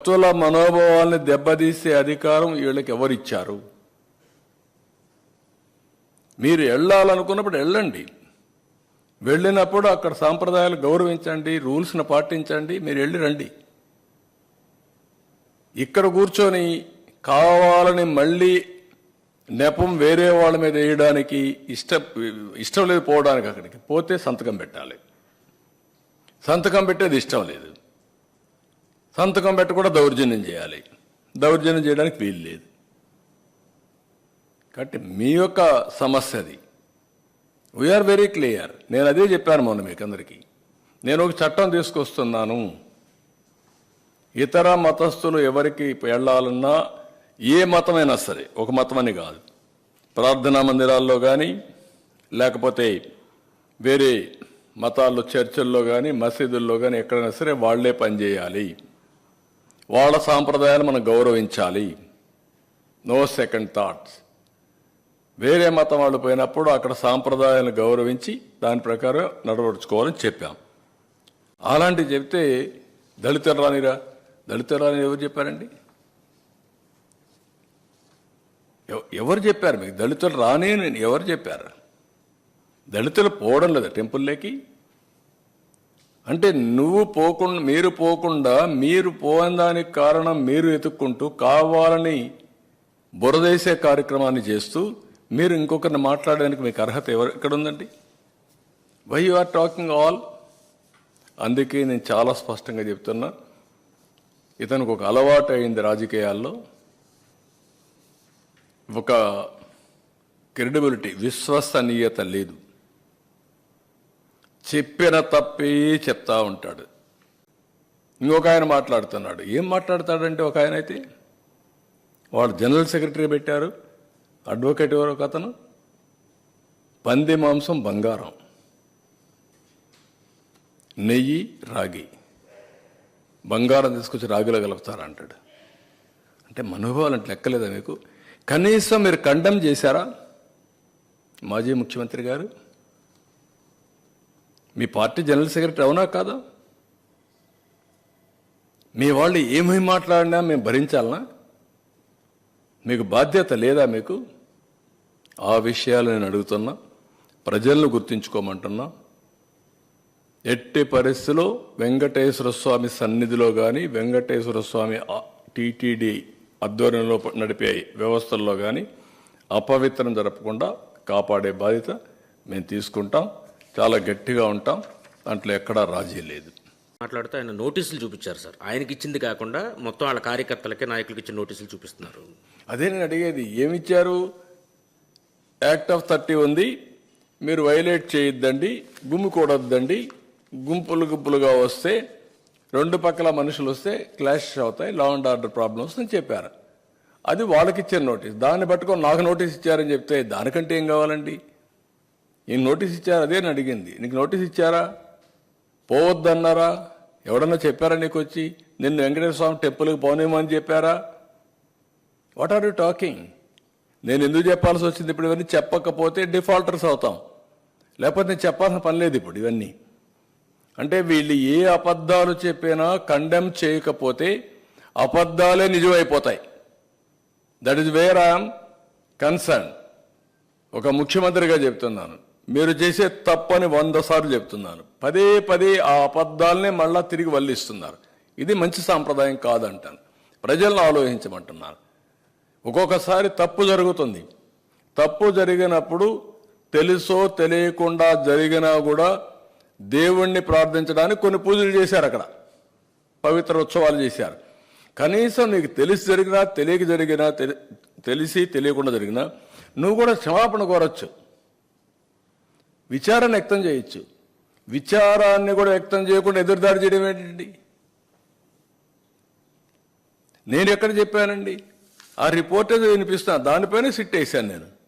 భక్తుల మనోభావాల్ని దెబ్బతీసే అధికారం వీళ్ళకి ఎవరిచ్చారు మీరు వెళ్ళాలనుకున్నప్పుడు వెళ్ళండి వెళ్ళినప్పుడు అక్కడ సాంప్రదాయాలు గౌరవించండి రూల్స్ని పాటించండి మీరు వెళ్ళి రండి. ఇక్కడ కూర్చొని కావాలని మళ్ళీ నెపం వేరే వాళ్ళ మీద వేయడానికి ఇష్ట ఇష్టం లేదు పోవడానికి అక్కడికి. పోతే సంతకం పెట్టాలి. సంతకం పెట్టేది ఇష్టం లేదు. సంతకం పెట్టి కూడా దౌర్జన్యం చేయాలి. దౌర్జన్యం చేయడానికి వీలు లేదు. కాబట్టి మీ యొక్క సమస్య అది. వీఆర్ వెరీ క్లియర్ నేను అదే చెప్పాను మొన్న మీకు అందరికీ. నేను ఒక చట్టం తీసుకొస్తున్నాను. ఇతర మతస్థులు ఎవరికి వెళ్ళాలన్నా ఏ మతమైనా సరే ఒక మతం అని కాదు. ప్రార్థనా మందిరాల్లో కానీ లేకపోతే వేరే మతాల్లో చర్చల్లో కానీ మసీదుల్లో కానీ ఎక్కడైనా సరే వాళ్ళే పనిచేయాలి. వాళ్ళ సాంప్రదాయాలు మనం గౌరవించాలి. నో సెకండ్ థాట్స్ వేరే మతం వాళ్ళు పోయినప్పుడు అక్కడ సాంప్రదాయాలను గౌరవించి దాని ప్రకారం నడవడుచుకోవాలని చెప్పాం. అలాంటివి చెప్తే దళితులు రానిరా? దళితులు రాని ఎవరు చెప్పారండి? ఎవ- ఎవరు చెప్పారు? మీకు దళితులు రాని ఎవరు చెప్పారు? దళితులు పోవడం లేదా టెంపుల్లోకి అంటే నువ్వు పోకుండా మీరు పోకుండా మీరు పోని దానికి కారణం మీరు ఎతుక్కుంటూ కావాలని బురదేసే కార్యక్రమాన్ని చేస్తూ మీరు ఇంకొకరిని మాట్లాడడానికి మీకు అర్హత ఎవరు ఎక్కడ ఉందండి why you are talking all అందుకే నేను చాలా స్పష్టంగా చెప్తున్నా. ఇతనికి ఒక అలవాటు అయింది రాజకీయాల్లో. ఒక క్రెడిబిలిటీ విశ్వసనీయత లేదు. చెప్పిన తప్పే చెప్తా ఉంటాడు. ఇంకొక ఆయన మాట్లాడుతున్నాడు. ఏం మాట్లాడతాడంటే ఒక ఆయన అయితే వాడు జనరల్ సెక్రటరీ పెట్టారు అడ్వకేట్ ఎవరు ఒక అతను పంది మాంసం బంగారం నెయ్యి రాగి బంగారం తీసుకొచ్చి రాగిలో కలుపుతారంటాడు అంటే మనోభావాలు అంటే లెక్కలేదా మీకు? కనీసం మీరు కండెమ్ చేశారా? మాజీ ముఖ్యమంత్రి గారు మీ పార్టీ జనరల్ సెక్రటరీ అవునా కాదా? మీ వాళ్ళు ఏమేమి మాట్లాడినా మేము భరించాలనా? మీకు బాధ్యత లేదా మీకు? ఆ విషయాలు నేను అడుగుతున్నా ప్రజలను గుర్తించుకోమంటున్నా. ఎట్టి పరిస్థితిలో వెంకటేశ్వర స్వామి సన్నిధిలో కానీ వెంకటేశ్వర స్వామి టీటీడీ ఆధ్వర్యంలో నడిపే వ్యవస్థల్లో కానీ అపవిత్రం జరపకుండా కాపాడే బాధ్యత మేము తీసుకుంటాం. చాలా గట్టిగా ఉంటాం. దాంట్లో ఎక్కడా రాజీ లేదు. మాట్లాడుతూ ఆయన నోటీసులు చూపించారు సార్. ఆయనకి ఇచ్చింది కాకుండా మొత్తం వాళ్ళ కార్యకర్తలకి నాయకులకి ఇచ్చిన నోటీసులు చూపిస్తున్నారు. అదే నేను అడిగేది ఏమిచ్చారు? యాక్ట్ ఆఫ్ థర్టీ ఉంది. మీరు వైలేట్ చేయొద్దండి గుమ్మికూడొద్దండి గుంపులు గుంపులుగా వస్తే రెండు పక్కల మనుషులు వస్తే క్లాష్ అవుతాయి లా అండ్ ఆర్డర్ ప్రాబ్లమ్స్ అని చెప్పారు. అది వాళ్ళకి ఇచ్చిన నోటీస్. దాన్ని పట్టుకొని నాకు నోటీస్ ఇచ్చారని చెప్తే దానికంటే ఏం కావాలండి? నేను నోటీస్ ఇచ్చారు? అదే అని అడిగింది. నీకు నోటీస్ ఇచ్చారా? పోవద్దన్నారా? ఎవడన్నా చెప్పారా నీకు వచ్చి? నిన్ను వెంకటేశ్వర స్వామి టెంపుల్కి పోనేమని చెప్పారా? వాట్ ఆర్ యూ టాకింగ్ నేను ఎందుకు చెప్పాల్సి వచ్చింది ఇప్పుడు ఇవన్నీ చెప్పకపోతే డిఫాల్టర్స్ అవుతాం. లేకపోతే నేను చెప్పాల్సిన పని లేదు ఇప్పుడు ఇవన్నీ. అంటే వీళ్ళు ఏ అబద్ధాలు చెప్పినా కండెమ్ చేయకపోతే అబద్ధాలే నిజమైపోతాయి. That is where I'm concern ఒక ముఖ్యమంత్రిగా చెప్తున్నాను. మీరు చేసే తప్పని వంద సార్లు చెప్తున్నాను పదే పదే ఆ అబద్ధాలనే మళ్ళా తిరిగి వల్లిస్తున్నారు. ఇది మంచి సాంప్రదాయం కాదంటాను ప్రజలను ఆలోచించమంటున్నాను ఒక్కొక్కసారి తప్పు జరుగుతుంది. తప్పు జరిగినప్పుడు తెలుసో తెలియకుండా జరిగినా కూడా దేవుణ్ణి ప్రార్థించడానికి కొన్ని పూజలు చేశారు అక్కడ. పవిత్ర ఉత్సవాలు చేశారు. కనీసం నీకు తెలిసి జరిగినా తెలియక జరిగినా తెలి- తెలిసి తెలియకుండా జరిగినా నువ్వు కూడా క్షమాపణ కోరచ్చు. విచారణ వ్యక్తం చేయొచ్చు. విచారాన్ని కూడా వ్యక్తం చేయకుండా ఎదురుదారి చేయడం ఏంటండి? నేను ఎక్కడ చెప్పానండి? ఆ రిపోర్ట్ ఏదో వినిపిస్తున్నా దానిపైన సిట్ వేశాను నేను.